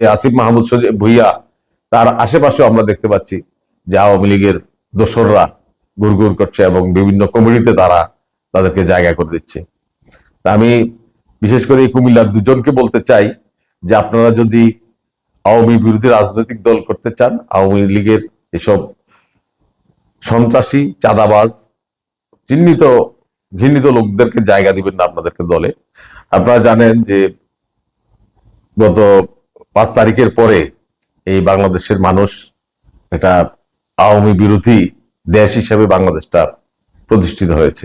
যে আসিফ মাহমুদ ভুইয়া, তার আশেপাশে আমরা দেখতে পাচ্ছি যে আওয়ামী লীগের দোসররা গুড়গুড় করছে এবং বিভিন্ন কমিটিতে তারা তাদেরকে জায়গা করে দিচ্ছে। তা আমি বিশেষ করে এই কুমিল্লার দুজনকে বলতে চাই যে আপনারা যদি আওয়ামী বিরোধী রাজনৈতিক দল করতে চান, আওয়ামী লীগের এসব সন্ত্রাসী, চাঁদাবাজ, চিহ্নিত, ঘৃণিত লোকদেরকে জায়গা দিবেন না আপনাদেরকে দলে। আপনারা জানেন যে গত পাঁচ তারিখের পরে এই বাংলাদেশের মানুষ এটা আওয়ামী বিরোধী দেশ হিসেবে বাংলাদেশটা প্রতিষ্ঠিত হয়েছে।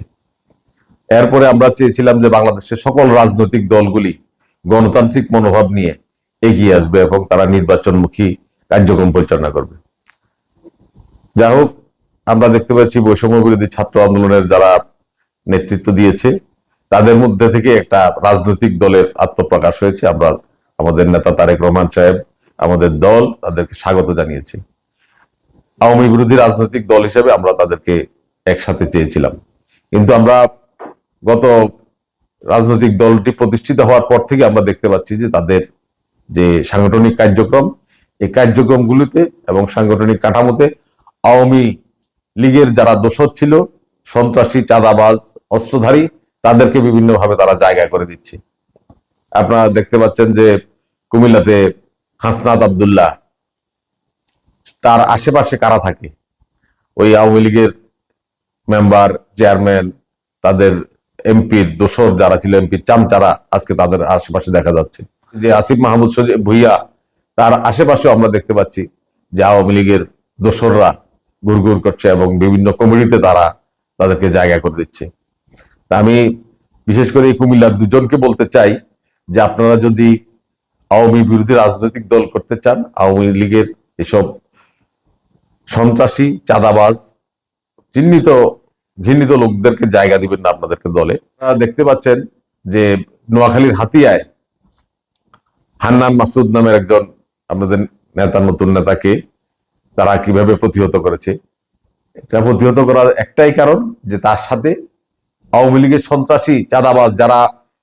এরপরে আমরা চেয়েছিলাম যে বাংলাদেশের সকল রাজনৈতিক দলগুলি গণতান্ত্রিক মনোভাব নিয়ে এগিয়ে আসবে এবং তারা নির্বাচনমুখী কার্যক্রম পরিচালনা করবে। যাই হোক, আমরা দেখতে পাচ্ছি বৈষম্য বিরোধী ছাত্র আন্দোলনের যারা নেতৃত্ব দিয়েছে, তাদের মধ্যে থেকে একটা রাজনৈতিক দলের আত্মপ্রকাশ হয়েছে। আমরা আমাদের নেতা তারেক রহমান সাহেব, আমাদের দল তাদেরকে স্বাগত জানিয়েছি। আওয়ামী বিরোধী রাজনৈতিক দল হিসেবে আমরা তাদেরকে একসাথে চেয়েছিলাম। কিন্তু আমরা গত রাজনৈতিক দলটি প্রতিষ্ঠিত হওয়ার পর থেকে আমরা দেখতে পাচ্ছি যে তাদের যে সাংগঠনিক কার্যক্রম, এই কার্যক্রমগুলিতে এবং সাংগঠনিক কাঠামোতে আওয়ামী লীগের যারা দোষর ছিল, সন্ত্রাসী, চাঁদাবাজ, অস্ত্রধারী, তাদেরকে বিভিন্নভাবে তারা জায়গা করে দিচ্ছে। আপনারা দেখতে পাচ্ছেন যে কুমিল্লাতে হাসনাত আবদুল্লাহ, তার আশেপাশে কারা থাকে? ওই আওয়ামী লীগের মেম্বার, চেয়ারম্যান, তাদের এমপির দোসর যারা ছিল এমপির চামচারা আজকে তাদের আশেপাশে দেখা যাচ্ছে। যে আসিফ মাহমুদ ভুইয়া, তার আশেপাশে আমরা দেখতে পাচ্ছি যে আওয়ামী লীগের দোসররা গুড়গুড় করছে এবং বিভিন্ন কমিটিতে তারা তাদেরকে জায়গা করে দিচ্ছে। তা আমি বিশেষ করে এই কুমিল্লার দুজনকে বলতে চাই যে আপনারা যদি আওয়ামী বিরোধী রাজনৈতিক দল করতে চান, আওয়ামী লীগের এসব সন্ত্রাসী, চাঁদাবাজ, চিহ্নিত, ঘৃণিত লোকদেরকে জায়গা দিবেন না আপনাদেরকে দলে। দেখতে পাচ্ছেন যে নোয়াখালীর হাতিয়ায় হান্নান মাসুদ নামের একজন আপনাদের নেতা, নতুন নেতাকে তারা কীভাবে প্রতিহত করেছে। এটা প্রতিহত করার একটাই কারণ যে তার সাথে আওয়ামী লীগের সন্ত্রাসী, চাঁদাবাজ যারা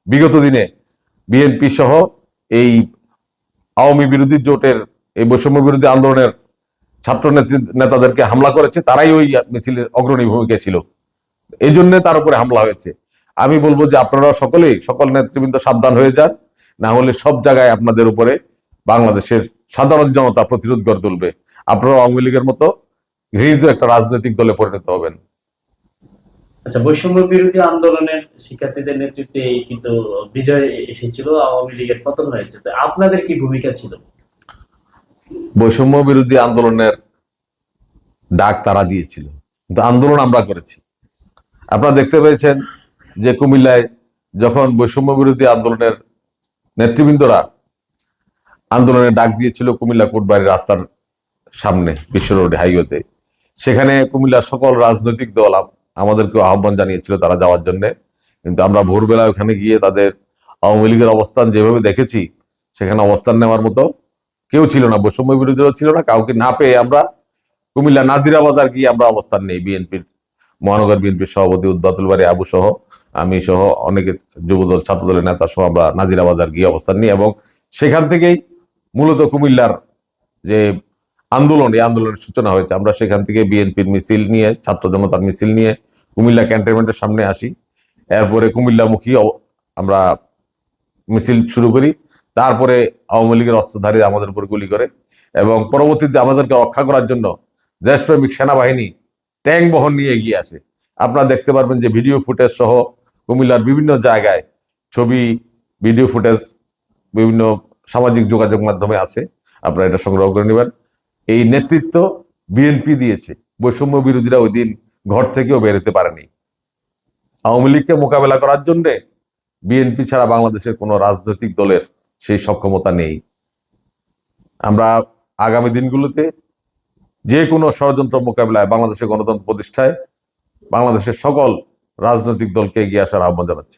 বিগত দিনে বিএনপি সহ এই আওয়ামী বিরোধী জোটের, এই বৈষম্য বিরোধী আন্দোলনের ছাত্র নেতাদেরকে হামলা করেছে, তারাই ওই মিছিলের অগ্রণী ভূমিকা ছিল। এই জন্য তার উপরে হামলা হয়েছে। আমি বলব যে আপনারা সকলেই, সকল নেতৃবৃন্দ সাবধান হয়ে যান, না হলে সব জায়গায় আপনাদের উপরে বাংলাদেশের সাধারণ জনতা প্রতিরোধ গড়ে তুলবে। আপনারা আওয়ামী লীগের মতো ঘৃণিত একটা রাজনৈতিক দলে পরিণত হবেন। আচ্ছা বৈষম্য বিরোধী আন্দোলনের শিক্ষার্থীদের নেতৃত্বে কিন্তু বিজয় এসেছিল, আওয়ামী লীগের পতন হয়েছে। তো আপনাদের কি ভূমিকা ছিল? বৈষম্য বিরোধী আন্দোলনের ডাক তারা দিয়েছিল। কিন্তু আন্দোলন আমরা করেছি। আপনারা দেখতে পেয়েছেন যে কুমিল্লায় যখন বৈষম্য বিরোধী আন্দোলনের নেতৃবৃন্দরা আন্দোলনের ডাক দিয়েছিল কুমিল্লা কোটবাড়ির রাস্তার সামনে বিশ্ব রোড হাইওয়েতে, সেখানে কুমিল্লার সকল রাজনৈতিক দল আমাদেরকে আহ্বান জানিয়েছিল তারা যাওয়ার জন্য। কিন্তু আমরা ভোরবেলা ওখানে গিয়ে তাদের আওয়ামী লীগের অবস্থান যেভাবে দেখেছি, সেখানে অবস্থান নেওয়ার মতো কেউ ছিল না, বৈষম্য বিরোধীরা ছিল না, কাউকে না পেয়ে আমরা কুমিল্লা নাজিরা বাজার গিয়ে আমরা অবস্থান নেই। বিএনপির, মহানগর বিএনপির সভাপতি উদ্বাতুল বাড়ি আবু সহ, আমি সহ অনেকে যুবদল, ছাত্রদলের নেতা সহ আমরা নাজিরা বাজার গিয়ে অবস্থান নিই এবং সেখান থেকেই মূলত কুমিল্লার যে আন্দোলন, এই আন্দোলনের সূচনা হয়েছে। আমরা সেখান থেকে বিএনপির মিছিল নিয়ে, ছাত্র জনতার মিছিল নিয়ে কুমিল্লা ক্যান্টনমেন্টের সামনে আসি। এরপরে কুমিল্লামুখী আমরা মিছিল শুরু করি। তারপরে আওয়ামী লীগের অস্ত্রধারী আমাদের উপর গুলি করে এবং পরবর্তীতে আমাদেরকে রক্ষা করার জন্য দেশপ্রেমিক সেনাবাহিনী ট্যাঙ্ক বহন নিয়ে এগিয়ে আসে। আপনারা দেখতে পারবেন যে ভিডিও ফুটেজ সহ কুমিল্লার বিভিন্ন জায়গায় ছবি, ভিডিও ফুটেজ, বিভিন্ন সামাজিক যোগাযোগ মাধ্যমে আছে। আপনারা এটা সংগ্রহ করে নেবেন। এই নেতৃত্ব বিএনপি দিয়েছে। বৈষম্য বিরোধীরা ওই দিন ঘর থেকেও বেরোতে পারেনি। আওয়ামী লীগকে মোকাবেলা করার জন্যে বিএনপি ছাড়া বাংলাদেশের কোনো রাজনৈতিক দলের সেই সক্ষমতা নেই। আমরা আগামী দিনগুলোতে যে কোনো ষড়যন্ত্র মোকাবিলায় বাংলাদেশের গণতন্ত্র প্রতিষ্ঠায় বাংলাদেশের সকল রাজনৈতিক দলকে এগিয়ে আসার আহ্বান জানাচ্ছি।